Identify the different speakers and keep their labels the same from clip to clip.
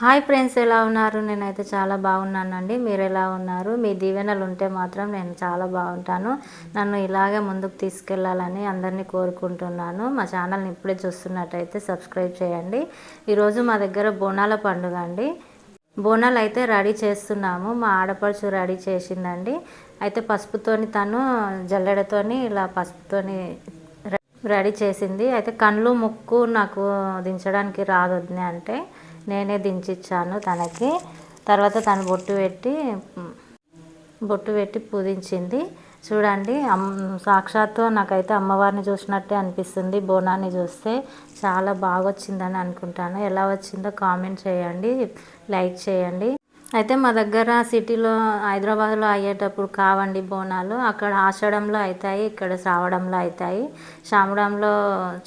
Speaker 1: Hi friends ఎలా ఉన్నారు? నేనైతే చాలా బాగున్నానండి. మీరు ఎలా ఉన్నారు? మీ దీవెనలు ఉంటే మాత్రం నేను చాలా బాగుంటాను. నన్ను ఇలాగే ముందుకు తీసుకెళ్ళాలని అందరినీ కోరుకుంటున్నాను. మా ఛానల్ని ఇప్పుడే చూస్తున్నట్టయితే సబ్స్క్రైబ్ చేయండి. ఈరోజు మా దగ్గర బోనాల పండుగ అండి. బోనాలు అయితే రెడీ చేస్తున్నాము. మా ఆడపడుచు రెడీ చేసిందండి. అయితే పసుపుతోని తను జల్లెడతోని ఇలా పసుపుతోని రెడీ చేసింది. అయితే కళ్ళు ముక్కు నాకు దించడానికి రాదు అంటే నేనే దించిచ్చాను తనకి. తర్వాత తను బొట్టు పెట్టి బొట్టు పెట్టి పూజించింది. చూడండి అమ్ సాక్షాత్తు నాకైతే అమ్మవారిని చూసినట్టే అనిపిస్తుంది. బోనాన్ని చూస్తే చాలా బాగా వచ్చిందని అనుకుంటాను. ఎలా వచ్చిందో కామెంట్ చేయండి లైక్ చేయండి. అయితే మా దగ్గర సిటీలో హైదరాబాద్లో అయ్యేటప్పుడు కావండి బోనాలు. అక్కడ ఆషాఢంలో అవుతాయి ఇక్కడ శ్రావణంలో అవుతాయి శ్రావణంలో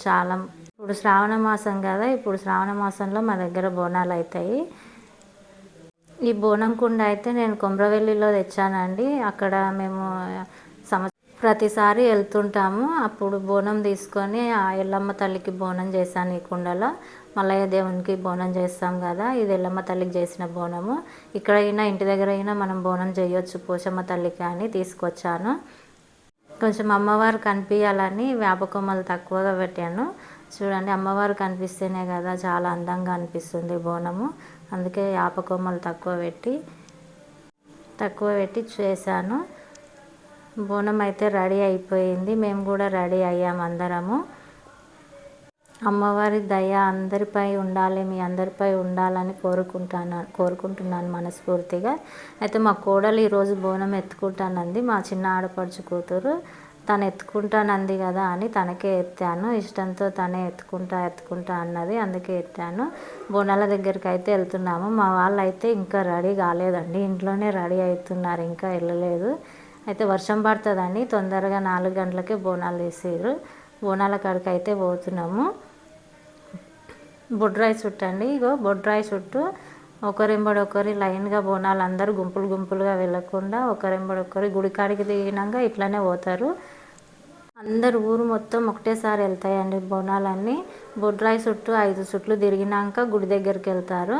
Speaker 1: చాలా ఇప్పుడు శ్రావణ మాసం కదా ఇప్పుడు శ్రావణ మాసంలో మా దగ్గర బోనాలు అవుతాయి ఈ బోనం కుండ అయితే నేను కొమ్రవెల్లిలో తెచ్చానండి. అక్కడ మేము సంవత్సరం ప్రతిసారి వెళ్తుంటాము. అప్పుడు బోనం తీసుకొని ఆ ఎల్లమ్మ తల్లికి బోనం చేశాను ఈ కుండలో. మల్లయ్య దేవునికి బోనం చేస్తాం కదా ఇది ఎల్లమ్మ తల్లికి చేసిన బోనము. ఇక్కడ అయినా ఇంటి దగ్గర అయినా మనం బోనం చేయొచ్చు పోషమ్మ తల్లికి అని తీసుకొచ్చాను. కొంచెం అమ్మవారు కనిపించాలని వేపకొమ్మలు తక్కువగా పెట్టాను. చూడండి అమ్మవారు కనిపిస్తేనే కదా చాలా అందంగా అనిపిస్తుంది బోనము. అందుకే వేపకొమ్మలు తక్కువ పెట్టి తక్కువ పెట్టి చేశాను. బోనం అయితే రెడీ అయిపోయింది. మేము కూడా రెడీ అయ్యాము అందరము. అమ్మవారి దయ అందరిపై ఉండాలి మీ అందరిపై ఉండాలని కోరుకుంటాను కోరుకుంటున్నాను మనస్ఫూర్తిగా. అయితే మా కోడలు ఈరోజు బోనం ఎత్తుకుంటానంది. మా చిన్న ఆడపడుచు కూతురు తను ఎత్తుకుంటానంది కదా అని తనకే ఎత్తాను. ఇష్టంతో తనే ఎత్తుకుంటా ఎత్తుకుంటా అన్నది అందుకే ఎత్తాను. బోనాల దగ్గరికి అయితే వెళ్తున్నాము. మా వాళ్ళు అయితే ఇంకా రెడీ కాలేదండి. ఇంట్లోనే రెడీ అవుతున్నారు ఇంకా వెళ్ళలేదు. అయితే వర్షం పడుతుందని తొందరగా నాలుగు గంటలకే బోనాలు వేసారు బోనాల కాడికి అయితే పోతున్నాము. బొడ్రాయి చుట్టూ అండి. ఇగో బొడ్రాయి చుట్టూ ఒకరింబడి ఒకరి లైన్గా బోనాలు అందరూ గుంపులు గుంపులుగా వెళ్ళకుండా ఒకరింబడి ఒకరి గుడికాడికి దిగినాక ఇట్లానే పోతారు. అందరు ఊరు మొత్తం ఒకటేసారి వెళ్తాయండి బోనాలన్నీ. బొడ్రాయి చుట్టూ ఐదు చుట్లు తిరిగినాక గుడి దగ్గరికి వెళ్తారు.